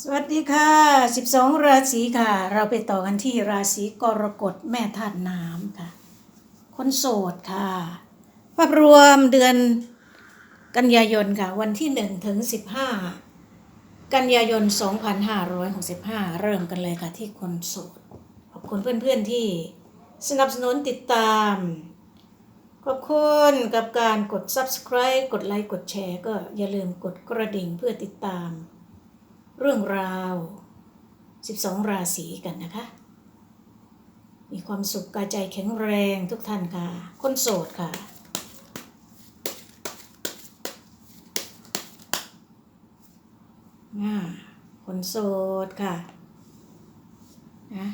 สวัสดีค่ะ 12 ราศีค่ะ เราไปต่อกันที่ราศีกรกฎแม่ธาตุน้ำค่ะ คนโสดค่ะ ภาพรวมเดือนกันยายนค่ะ วันที่ 1 ถึง 15 กันยายน 2565 เริ่มกันเลยค่ะที่คนโสด ขอบคุณเพื่อนๆที่สนับสนุนติดตาม ขอบคุณกับการกด subscribe กดไลค์ กดแชร์ ก็อย่าลืมกดกระดิ่งเพื่อติดตาม เรื่องราว 12 ราศีกันนะคะ มีความสุขกายใจแข็งแรงทุกท่านค่ะ คนโสดค่ะอ่าคนโสดค่ะนะ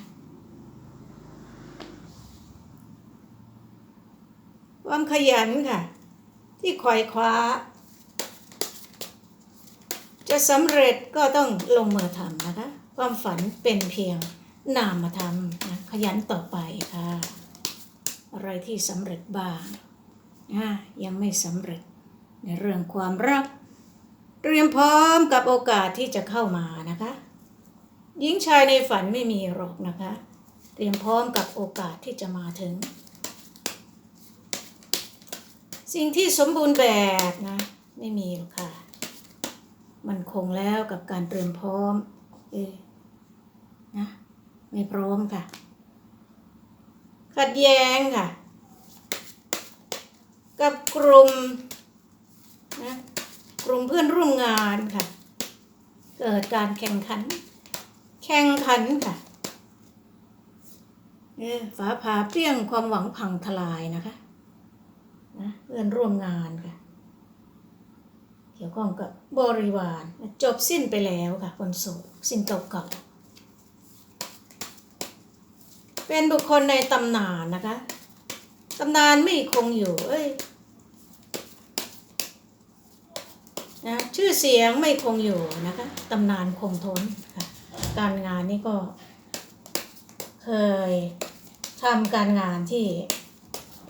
ความขยันค่ะ ที่คอยคว้า จะสำเร็จก็ต้องลงมือทำนะคะ ความฝันเป็นเพียงนามธรรมนะขยันต่อไปค่ะ อะไรที่สำเร็จบ้างอะยังไม่สำเร็จในเรื่องความรัก เตรียมพร้อมกับโอกาสที่จะเข้ามานะคะหญิงชายในฝันไม่มีหรอกนะคะ เตรียมพร้อมกับโอกาสที่จะมาถึง สิ่งที่สมบูรณ์แบบนะ ไม่มีหรอกค่ะ มันคงแล้วกับการเตรียมพร้อม เอะนะไม่พร้อมค่ะ ขัดแย้งค่ะ กับกลุ่มนะกลุ่มเพื่อนร่วมงานค่ะ เกิดการแข่งขัน แข่งขันค่ะเออฝาผ่าเปรี้ยงความหวังพังทลายนะคะนะเพื่อนร่วมงาน ยวข้องกับบริวารจบสิ้นไปแล้วค่ะคนโสดสิ้นเก่าๆเป็นบุคคลในตำนานนะคะตำนานไม่คงอยู่ เอ้ยนะชื่อเสียงไม่คงอยู่นะคะตำนานคงทนค่ะการงานนี่ก็ เคยทำการงานที่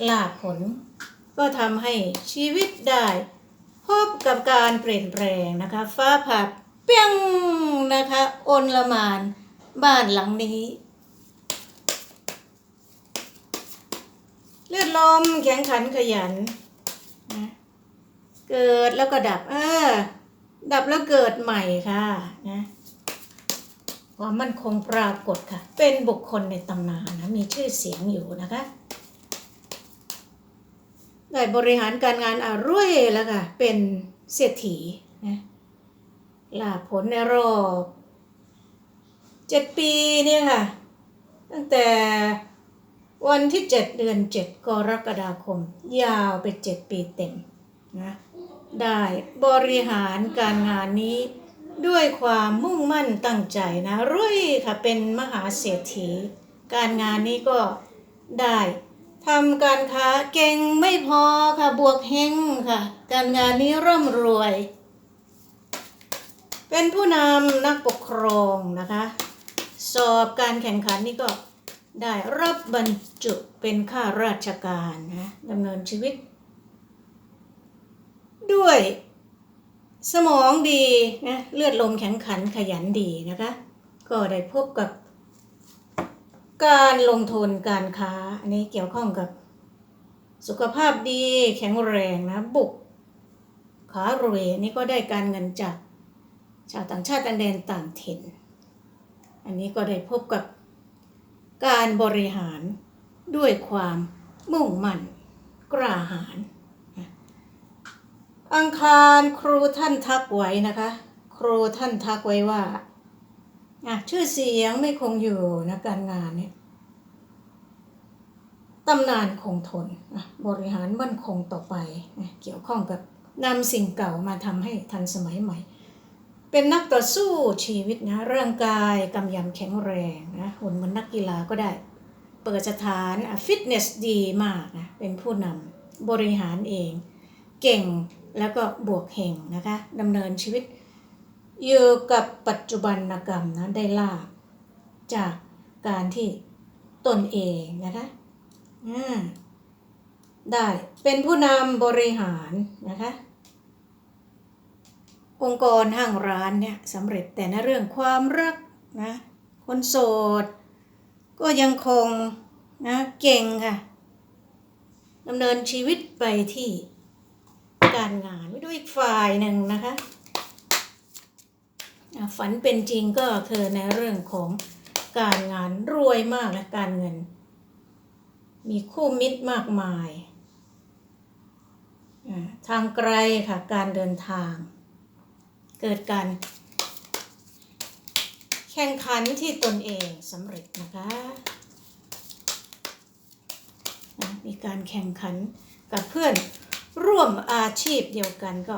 ลาภผล ก็ทำให้ชีวิตได้ พบกับการเปลี่ยนแปลงนะคะฟ้าผ่าเปี้ยงนะคะอนละมานบ้านหลังนี้ เลือดลมแข็งขันขยันนะเกิดแล้วก็ดับ เออ ดับแล้วเกิดใหม่ค่ะนะความมั่นคงปรากฏค่ะ เป็นบุคคลในตำนานนะ มีชื่อเสียงอยู่นะคะ ได้บริหารการงานอรุ่ยแล้วค่ะ เป็นเศรษฐีนะลาผลในรอบเจ็ดปีเนี่ยค่ะ ตั้งแต่วันที่เจ็ดเดือนเจ็ดกรกฎาคม ยาวไปเจ็ดปีเต็มนะได้บริหารการงานนี้ด้วยความมุ่งมั่นตั้งใจนะรุ่ยค่ะเป็นมหาเศรษฐี การงานนี้ก็ได้ ทำการค้าเก่งไม่พอค่ะบวกเฮงค่ะ การงานนี้ร่ำรวย เป็นผู้นำนักปกครองนะคะ สอบการแข่งขันนี่ก็ได้รับบรรจุเป็นข้าราชการนะดำเนินชีวิต ด้วย สมองดีนะเลือดลมแข็งขันขยันดีนะคะ ก็ได้พบกับ การลงทุนการค้า อันนี้เกี่ยวข้องกับ สุขภาพดีแข็งแรงนะ บุกขารวยอันนี่ก็ได้การเงินจากชาวต่างชาติต่างแดนต่างถิ่น อันนี้ก็ได้พบกับการบริหารด้วยความมุ่งมั่นกล้าหาญอังคารครูท่านทักไว้นะคะ ครูท่านทักไว้ว่า อะชื่อเสียงไม่คงอยู่นะการงานเนี่ยตำนานคงทนบริหารมั่นคงต่อไป เกี่ยวข้องกับนำสิ่งเก่ามาทำให้ทันสมัยใหม่ เป็นนักต่อสู้ชีวิตนะร่างกายกำยำแข็งแรงนะหุ่นเหมือนนักกีฬาก็ได้ เปิดสถานฟิตเนสดีมากนะเป็นผู้นำบริหารเอง เก่งแล้วก็บวกเฮงนะคะดำเนินชีวิต อยู่กับปัจจุบันกรรมนะได้ลาบจากการที่ตนเองนะคะอ่าได้เป็นผู้นำบริหารนะคะ องค์กรห้างร้านเนี่ยสำเร็จแต่ในเรื่องความรักนะคนโสด ก็ยังคงนะเก่งค่ะดำเนินชีวิตไปที่การงานไม่ด้วยอีกฝ่ายหนึ่งนะคะ ฝันเป็นจริงก็คือในเรื่องของการงานรวยมากและการเงิน มีคู่มิตรมากมาย ทางไกลค่ะการเดินทาง เกิดการแข่งขันที่ตนเองสำเร็จนะคะมีการแข่งขันกับเพื่อนร่วมอาชีพเดียวกันก็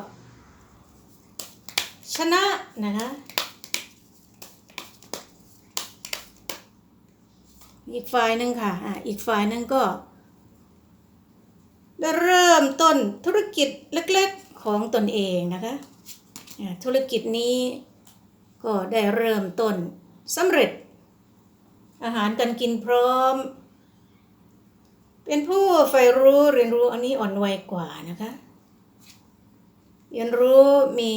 ชนะนะคะอีกฝ่ายหนึ่งค่ะอะ อีกฝ่ายหนึ่งก็ได้เริ่มต้นธุรกิจเล็กๆของตนเองนะคะอะธุรกิจนี้ก็ได้เริ่มต้นสำเร็จ อาหารการกินพร้อม เป็นผู้ใฝ่รู้เรียนรู้อันนี้อ่อนวัยกว่านะคะ เรียนรู้มี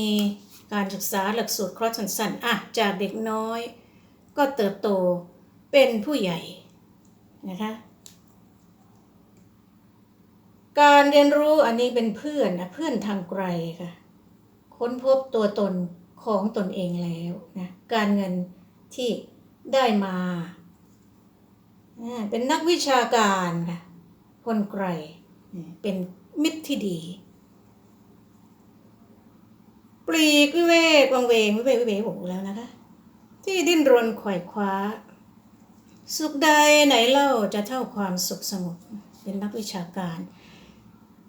การศึกษาหลักสูตรคอร์สสั้นๆอะจากเด็กน้อย ก็เติบโตเป็นผู้ใหญ่นะคะการเรียนรู้อันนี้เป็นเพื่อนนะเพื่อนทางไกลค่ะ ค้นพบตัวตนของตนเองแล้วนะการเงินที่ได้มาเป็นนักวิชาการค่ะคนไกลเป็นมิตรที่ดี ปลีกวิเวกวังเวงวิเวกวิเวกโหแล้วนะคะ ที่ดิ้นรนไขว่คว้า สุขใดไหนเล่าจะเท่าความสุขสงบเป็นนักวิชาการ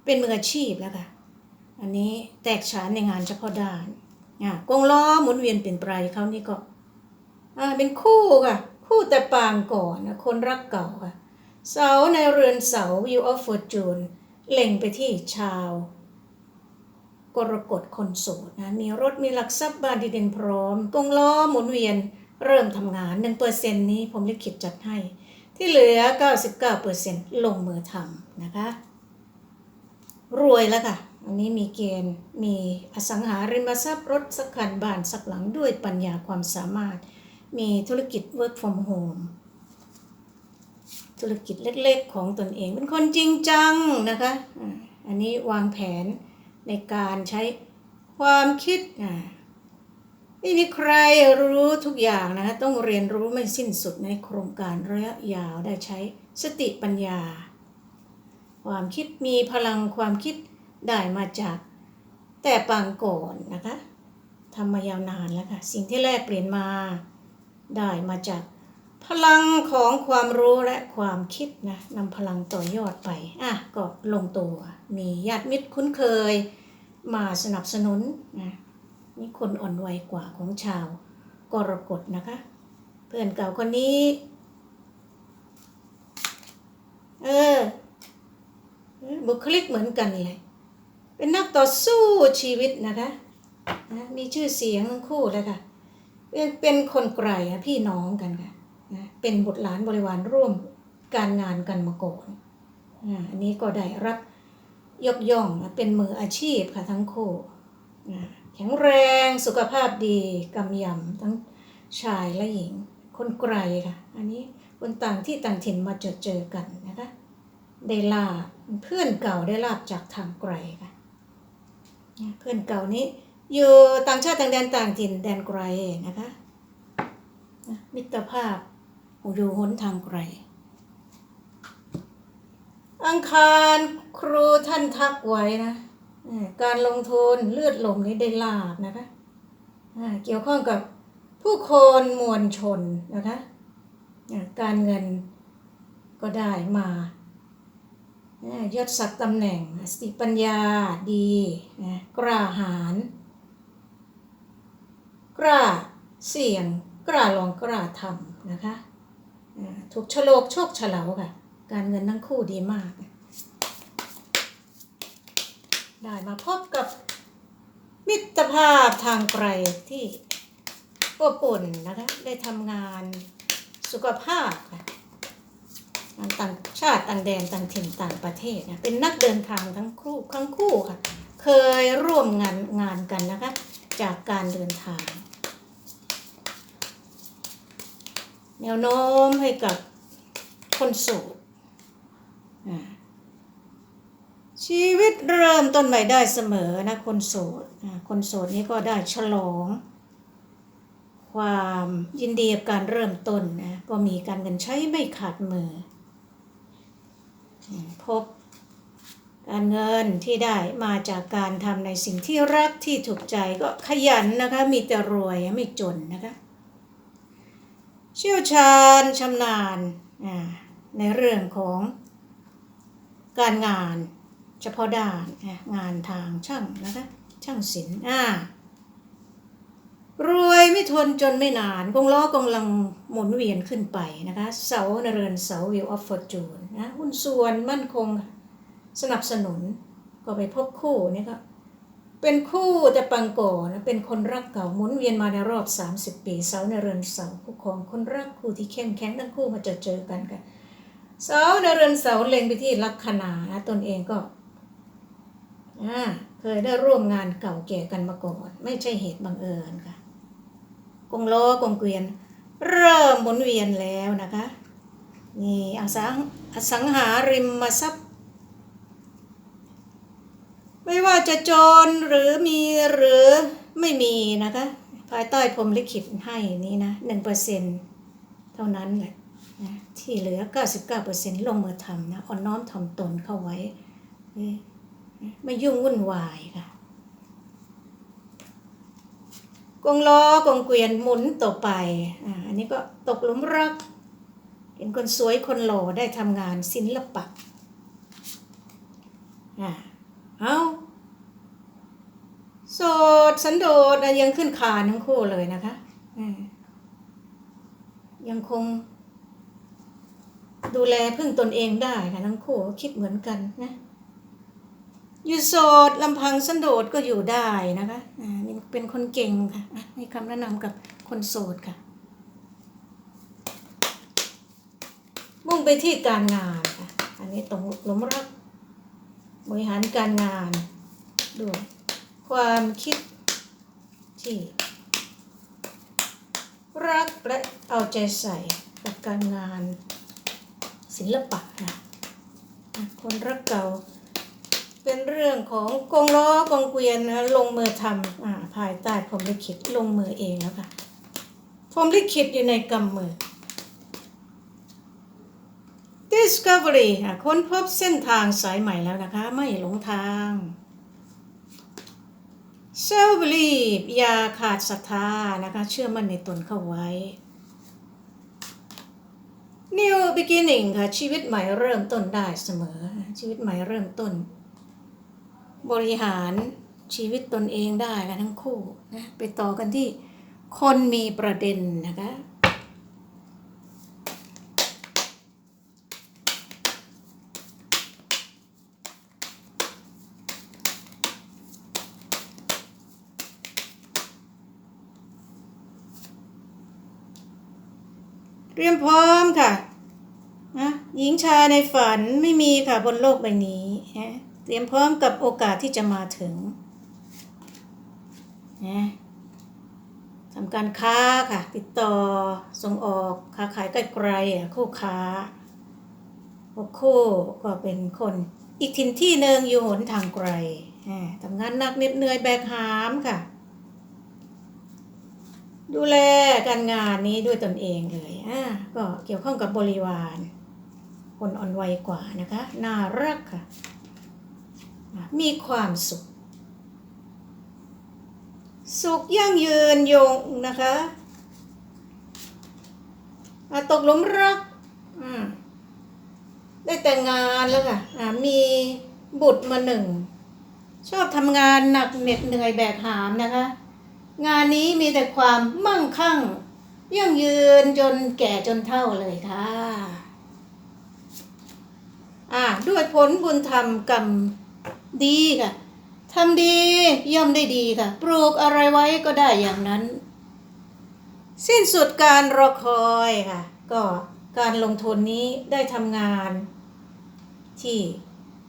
เป็นมืออาชีพแล้วค่ะอันนี้แตกฉานในงานเฉพาะด้านอะกงล้อหมุนเวียนเปลี่ยนไปเขานี่ก็อ่าเป็นคู่ค่ะ คู่แต่ปางก่อนนะคนรักเก่าค่ะ เสาในเรือนเสา View of Fortune เล็งไปที่ชาว กรกฎคนโสดนะมีรถมีหลักทรัพย์บานที่ดินพร้อมกงล้อหมุนเวียน เริ่มทำงาน1%นี้ผมลิขิตจัดให้ ที่เหลือ 99%ลงมือทำนะคะ รวยแล้วค่ะ อันนี้มีเกณฑ์มีอสังหาริมทรัพย์รถสักคันบ้านสักหลังด้วยปัญญาความสามารถ มีธุรกิจ work from home ธุรกิจเล็กๆของตนเอง เป็นคนจริงจังนะคะ อันนี้วางแผน ในการใช้ความคิดอ่าไม่มีใครรู้ทุกอย่างนะคะต้องเรียนรู้ไม่สิ้นสุดในโครงการระยะยาวได้ใช้สติปัญญา ความคิดมีพลังความคิดได้มาจากแต่ปางก่อนนะคะทำมายาวนานแล้วค่ะ สิ่งที่แลกเปลี่ยนมาได้มาจาก พลังของความรู้และความคิดนะนำพลังต่อยอดไป อะ ก็ลงตัว มีญาติมิตรคุ้นเคย มาสนับสนุนนะนี่คนอ่อนวัยกว่าของชาวกรกฎนะคะ เพื่อนเก่าคนนี้ เออ บุคลิกเหมือนกันเลยเป็นนักต่อสู้ชีวิตนะคะนะมีชื่อเสียงทั้งคู่เลยค่ะ เป็นเป็นคนไกลอะพี่น้องกันค่ะ เป็นบุตรหลานบริวารร่วมการงานกันมาก่อนอันนี้ก็ได้รับยกย่องเป็นมืออาชีพค่ะทั้งคู่แข็งแรงสุขภาพดีกำยำทั้งชายและหญิง คนไกลค่ะ อันนี้คนต่างที่ต่างถิ่นมาเจอเจอกันนะคะได้ลาบเพื่อนเก่าได้ลาบจากทางไกลค่ะเพื่อนเก่านี้อยู่ต่างชาติต่างแดนต่างถิ่นแดนไกลนะคะมิตรภาพ อยู่หนทางไกล อังคารครูท่านทักไว้นะ การลงทุนเลือดลมนี้ได้ลาบนะคะเกี่ยวข้องกับผู้คนมวลชนนะคะการเงินก็ได้มาอ่ายศศักดิ์ตำแหน่งสติปัญญาดีกล้าหาญกล้าเสี่ยงกล้าลองกล้าทำนะคะ ถูกโฉลกโชคเฉลาค่ะ การเงินทั้งคู่ดีมาก ได้มาพบกับมิตรภาพทางไกลที่อบอุ่นนะคะ ได้ทำงานสุขภาพค่ะต่างชาติต่างแดนต่างถิ่นต่างประเทศนะเป็นนักเดินทางทั้งคู่ทั้งคู่ค่ะ เคยร่วมงานงานกันนะคะ จากการเดินทาง แนวโน้มให้กับคนโสดชีวิตเริ่มต้นใหม่ได้เสมอนะคนโสดคนโสดนี้ก็ได้ฉลอง ความยินดีกับการเริ่มต้นนะก็มีการเงินใช้ไม่ขาดมือ พบการเงินที่ได้มาจากการทำในสิ่งที่รักที่ถูกใจก็ขยันนะคะ มีแต่รวยไม่จนนะคะ เชี่ยวชาญชำนาญในเรื่องของการงานเฉพาะด้านงานทางช่างนะคะช่างศิลป์อ่ารวยไม่ทนจนไม่นานกงล้อกำลังหมุนเวียนขึ้นไปนะคะเสาในเรือนเสาวิวออฟฟอร์จูนนะหุ้นส่วนมั่นคงสนับสนุนก็ไปพบคู่นี่ก็ เป็นคู่แต่ปังโกนะเป็นคนรักเก่าหมุนเวียนมาในรอบ 30 ปีเสาในเรือนเสาคู่ครองคนรักคู่ที่เข้มแข็งทั้งคู่มาจอเจอกันกันเสาในเรือนเสาเล็งไปที่ลัคนานะตนเองก็อ่าเคยได้ร่วมงานเก่าแก่กันมาก่อนไม่ใช่เหตุบังเอิญค่ะกงโลกงเกวียน เริ่มหมุนเวียนแล้วนะคะนี่อสังอสังหาริมทรัพย์ ไม่ว่า จะจนหรือมีหรือไม่มีนะคะภายใต้พรมลิขิตให้นี้นะหนึ่งเปอร์เซ็นเท่านั้นแหละนะที่เหลือ 99%ลงมือทำนะอ่อนน้อมถ่อมตนเข้าไว้ ไม่ยุ่งวุ่นวายค่ะกงล้อกงเกวียนหมุนต่อไปอ่าอันนี้ก็ตกหลุมรัก เห็นคนสวยคนหล่อได้ทำงานศิลปะอ่าเอา โสดสันโดษยังขึ้นคานทั้งคู่เลยนะคะยังคง ดูแลพึ่งตนเองได้ค่ะทั้งคู่คิดเหมือนกันนะอยู่โสดลำพังสันโดษก็อยู่ได้นะคะนี่เป็นคนเก่งค่ะอะนี่คำแนะนำกับคนโสดค่ะ มุ่งไปที่การงานค่ะ อันนี้ตรงหลมรักบริหารการงานด้วย ความคิด ที่ รักและเอาใจใส่กับการงานศิลปะนะคนรักเก่า เป็นเรื่องของกงล้อกงเกวียนนะลงมือทำอ่าภายใต้พรหมลิขิตลงมือเองแล้วค่ะพรหมลิขิตอยู่ในกำมือ Discovery อะค้นพบเส้นทางสายใหม่แล้วนะคะ ไม่หลงทาง Self belief อย่าขาดศรัทธานะคะ เชื่อมั่นในตนเข้าไว้ New beginning ค่ะ ชีวิตใหม่เริ่มต้นได้เสมอ ชีวิตใหม่เริ่มต้น บริหารชีวิตตนเองได้กันทั้งคู่นะไปต่อกันที่คนมีประเด็นนะคะ เตรียมพร้อมค่ะนะหญิงชายในฝันไม่มีค่ะบนโลกใบนี้นะเตรียมพร้อมกับโอกาสที่จะมาถึงนะทำการค้าค่ะ ติดต่อส่งออกค้าขายไกลๆอะคู่ค้าพวกคู่ก็เป็นคนอีกถิ่นที่หนึ่งอยู่หนทางไกลทำงานหนักเหน็ดเหนื่อยแบกหามค่ะ ดูแลการงานนี้ด้วยตนเองเลยอ่าก็เกี่ยวข้องกับบริวาร คนอ่อนวัยกว่านะคะ น่ารักค่ะ มีความสุข สุขยั่งยืนยงนะคะะตกหลุมรักอ่าได้แต่งงานแล้วค่ะอ่ามีบุตรมาหนึ่ง ชอบทำงานหนักเหน็ดเหนื่อยแบกหามนะคะ งานนี้มีแต่ความมั่งคั่ง ยั่งยืนจนแก่จนเฒ่าเลยค่ะ อ่าด้วยผลบุญธรรมกรรมดีค่ะทำดีย่อมได้ดีค่ะ ปลูกอะไรไว้ก็ได้อย่างนั้น สิ้นสุดการรอคอยค่ะ ก็การลงทุนนี้ได้ทำงาน ที่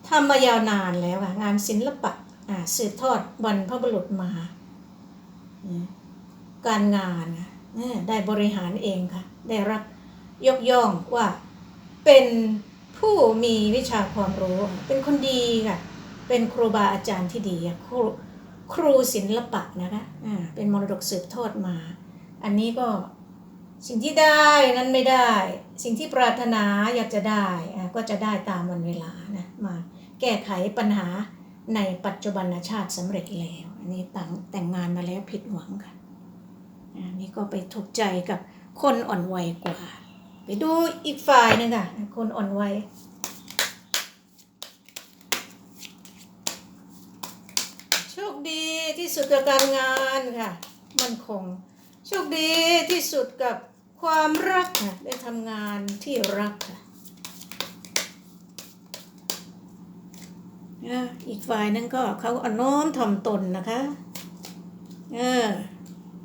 ทำมายาวนานแล้วค่ะงานศิลปะอ่าสืบทอดบรรพบุรุษมาอืม การงานได้บริหารเองค่ะ ได้รับยกย่องว่าเป็นผู้มีวิชาความรู้ เป็นคนดีค่ะ เป็นครูบาอาจารย์ที่ดีครูครูศิลปะนะคะเป็นมรดกสืบทอดมา อันนี้ก็สิ่งที่ได้นั้นไม่ได้ สิ่งที่ปรารถนาอยากจะได้ก็จะได้ตามวันเวลานะมาแก้ไขปัญหาในปัจจุบันชาติสำเร็จแล้ว นี้ต่างแต่งงานมาแล้วผิดหวังค่ะอ่านี่ก็ไปถูกใจกับคนอ่อนวัยกว่า ไปดูอีกฝ่ายหนึงค่ะ คนอ่อนวัยโชคดีที่สุดกับการงานค่ะ มันคง โชคดีที่สุดกับความรักค่ะ ได้ทำงานที่รักค่ะ อีกฝ่ายนึงก็เขาอ่อนน้อมถ่อมตนนะคะ เออ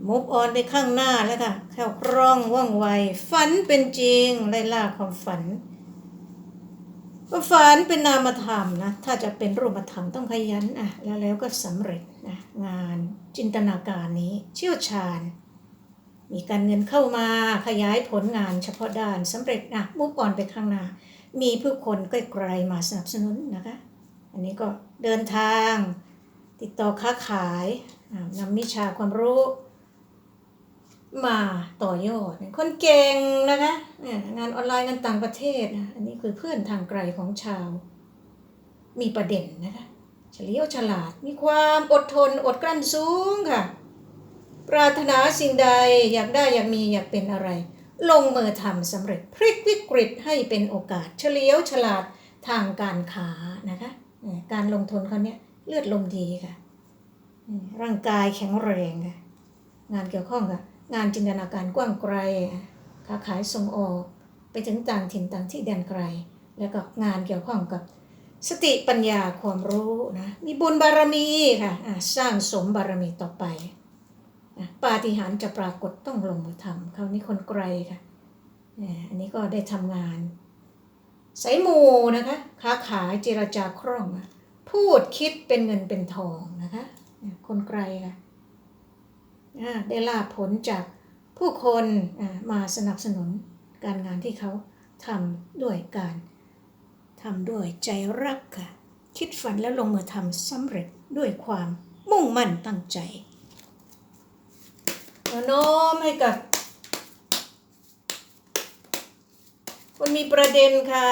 มุฟออนไปข้างหน้าแล้วค่ะแค่คล่องว่องไว ฝันเป็นจริงไล่ล่าความฝันก็ฝันเป็นนามธรรมนะ ถ้าจะเป็นรูปธรรมต้องขยันอะ แล้วแล้วก็สำเร็จนะงานจินตนาการนี้เชี่ยวชาญ มีการเงินเข้ามาขยายผลงานเฉพาะด้านสำเร็จนะมุกอ่อนไปข้างหน้า มีผู้คนใกล้ๆมาสนับสนุนนะคะ อันนี้ก็เดินทาง ติดต่อค้าขายนำวิชาความรู้ มาต่อยอด คนเก่งนะคะงานออนไลน์งานต่างประเทศอันนี้คือเพื่อนทางไกลของชาว มีประเด็นนะคะเฉลียวฉลาดมีความอดทนอดกลั้นสูงค่ะ ปรารถนาสิ่งใดอยากได้อยากมีอยากเป็นอะไร ลงมือทำสำเร็จพลิกวิกฤตให้เป็นโอกาสเฉลียวฉลาดทางการค้านะคะ การลงทุนเขาเนี่ยเลือดลมดีค่ะ ร่างกายแข็งแรงค่ะ งานเกี่ยวข้องกับงานจินตนาการกว้างไกลค้าขายส่งออกไปถึงต่างถิ่นต่างที่แดนไกล แล้วก็งานเกี่ยวข้องกับสติปัญญาความรู้นะ มีบุญบารมีค่ะสร้างสมบารมีต่อไปนะปาฏิหาริย์จะปรากฏต้องลงมือทำคราวนี้คนไกลค่ะ อันนี้ก็ได้ทำงาน สายมูนะคะค้าขายเจรจาคล่อง พูดคิดเป็นเงินเป็นทองนะคะ คนไกลค่ะได้ลาผลจากผู้คนมาสนับสนุนการงานที่เขาทำด้วยการทำด้วยใจรักค่ะ คิดฝันแล้วลงมือทำสำเร็จด้วยความมุ่งมั่นตั้งใจโน้มให้กับ คนมีประเด็นค่ะ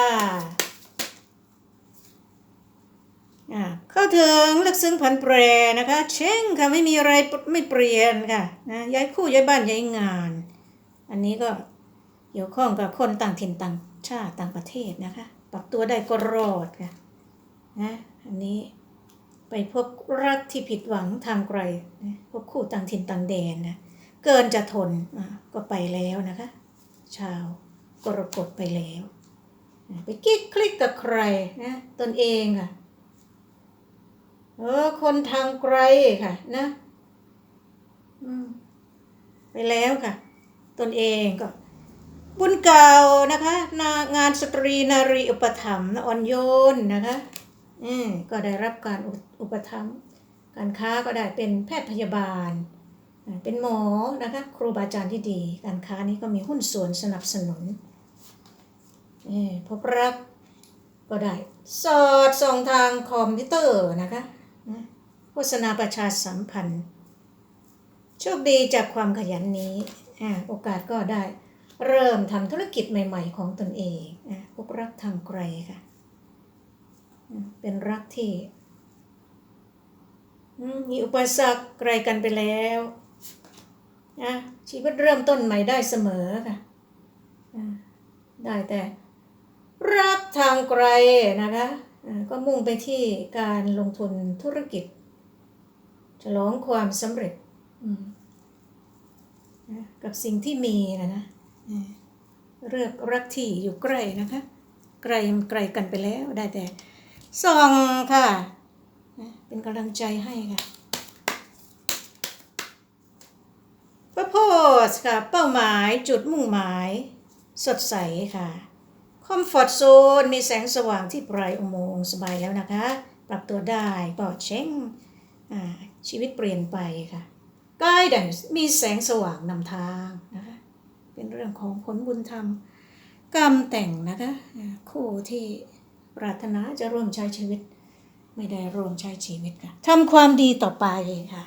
อ่าเข้าถึงลึกซึ้งผันแปรนะคะ เช่งค่ะไม่มีอะไรไม่เปลี่ยนค่ะนะย้ายคู่ย้ายบ้านย้ายงาน อันนี้ก็เกี่ยวข้องกับคนต่างถิ่นต่างชาติต่างประเทศนะคะ ปรับตัวได้ก็รอดค่ะนะอันนี้ไปพบรักที่ผิดหวังทางไกลนะพบคู่ต่างถิ่นต่างแดนนะเกินจะทนก็ไปแล้วนะคะ ชาว กรกฎไปแล้ว ไปกิ๊กคลิกกับใครนะตนเองค่ะ เออ คนทางไกลค่ะ นะไปแล้วค่ะ ตนเองก็ บุญเก่านะคะนางานสตรีนารีอุปถัมภ์นะอ่อนโยนนะคะอืมก็ได้รับการอุปถัมภ์การค้าก็ได้เป็นแพทย์พยาบาล เป็นหมอนะคะ ครูบาอาจารย์ที่ดี การค้านี้ก็มีหุ้นส่วนสนับสนุน พบรักก็ได้ สอดส่องทางคอมพิวเตอร์นะคะโฆษณาประชาสัมพันธ์ โชคดีจากความขยันนี้อโอกาสก็ได้เริ่มทำธุรกิจใหม่ๆของตนเองอพวกรักทางไกลค่ะ เป็นรักที่มีอุปสรรคไกลกันไปแล้วนะชีวิตเริ่มต้นใหม่ได้เสมอค่ะ ได้แต่ รักทางไกลนะคะก็มุ่งไปที่การลงทุนธุรกิจ ฉลองความสำเร็จกับสิ่งที่มีนะนะเลือกรักที่อยู่ใกล้นะคะ ไกลไกลกันไปแล้วได้แต่ส่องค่ะ เป็นกำลังใจให้ค่ะพระโพสค่ะ เป้าหมายจุดมุ่งหมาย สดใสค่ะ คอมฟอร์ทโซนมีแสงสว่างที่ปลายอุโมงค์สบายแล้วนะคะ ปรับตัวได้ก็เช้งชีวิตเปลี่ยนไปค่ะ guidance มีแสงสว่างนำทางนะคะ เป็นเรื่องของผลบุญธรรม กรรมแต่งนะคะ คู่ที่ปรารถนาจะร่วมใช้ชีวิต ไม่ได้ร่วมใช้ชีวิตค่ะทำความดีต่อไปค่ะ